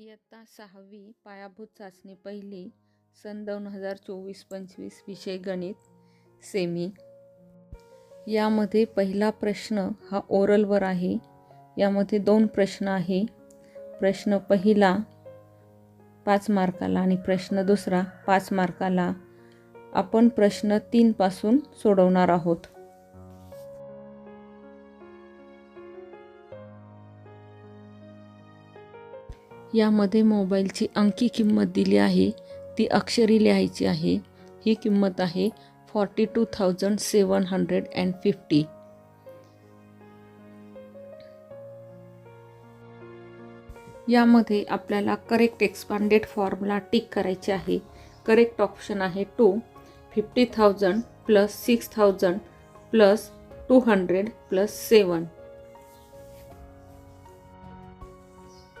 इयत्ता सहावी पायाभूत चाचणी पहिली सन दोन हजार चोवीस पंचवीस विषय गणित सेमी यामध्ये पहिला प्रश्न हा ओरलवर आहे. यामध्ये दोन प्रश्न आहे. प्रश्न पहिला पाच मार्काला आणि प्रश्न दुसरा पाच मार्काला. आपण प्रश्न तीनपासून सोडवणार आहोत. यामध्ये मोबाईलची अंकी किंमत दिली आहे. ती अक्षरी लिहायची आहे. ही किंमत आहे forty two thousand seven hundred and fifty यामध्ये आपल्याला करेक्ट एक्सपांडेड फॉर्मला टिक करायचे आहे. करेक्ट ऑप्शन आहे two fifty thousand plus six thousand plus two hundred plus seven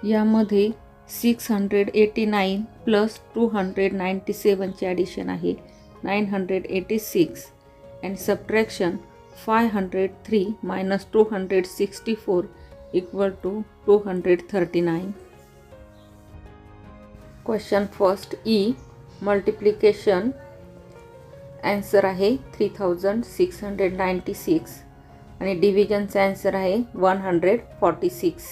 यामध्ये six hundred eighty nine plus two hundred ninety सेवनचे addition आहे. Nine hundred eighty six and subtraction five hundred three minus two hundred sixty four equal to two hundred thirty nine. Question first E multiplication answer आहे three thousand six hundred ninety six आणि डिव्हिजनचा answer आहे one hundred forty six.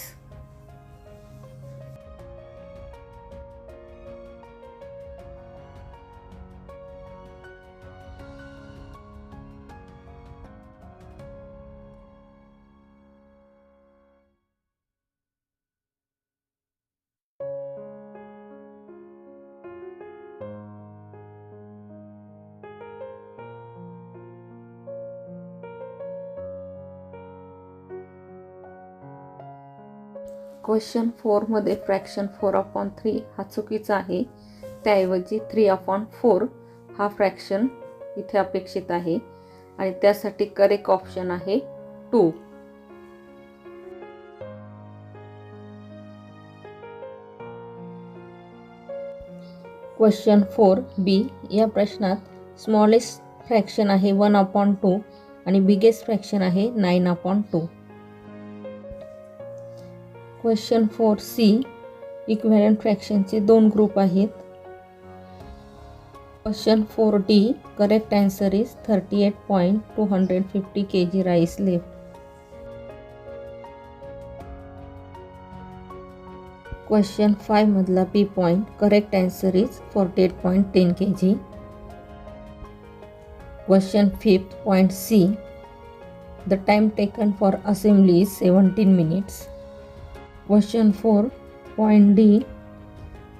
Question फोरमध्ये fraction four upon three हा चुकीचा आहे. त्याऐवजी three upon four हा फ्रॅक्शन इथे अपेक्षित आहे. आणि त्यासाठी करेक्ट ऑप्शन आहे टू क्वेश्चन फोर बी या प्रश्नात स्मॉलेस्ट फ्रॅक्शन आहे वन अपॉन टू आणि बिगेस्ट फ्रॅक्शन आहे nine upon two question four C equivalent फ्रॅक्शनचे दोन ग्रुप आहेत. Question four D correct answer is thirty eight point two hundred fifty K G rice left question फायमधला B point correct answer is forty eight point ten K G question fifth point C the time taken for assembly is seventeen minutes Question 4. Point D.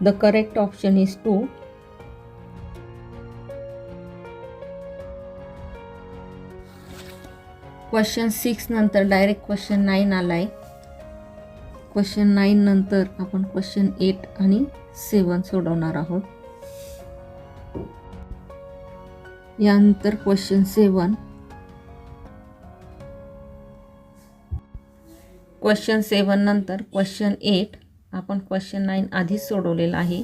The correct option is 2. Question six नंतर direct question nine आलाय question nine नंतर आपण question eight आणि सेवन सोडवणार आहोत यानंतर question सेवन question seven नंतर question eight आपण क्वेश्चन नाईन आधीच सोडवलेला आहे.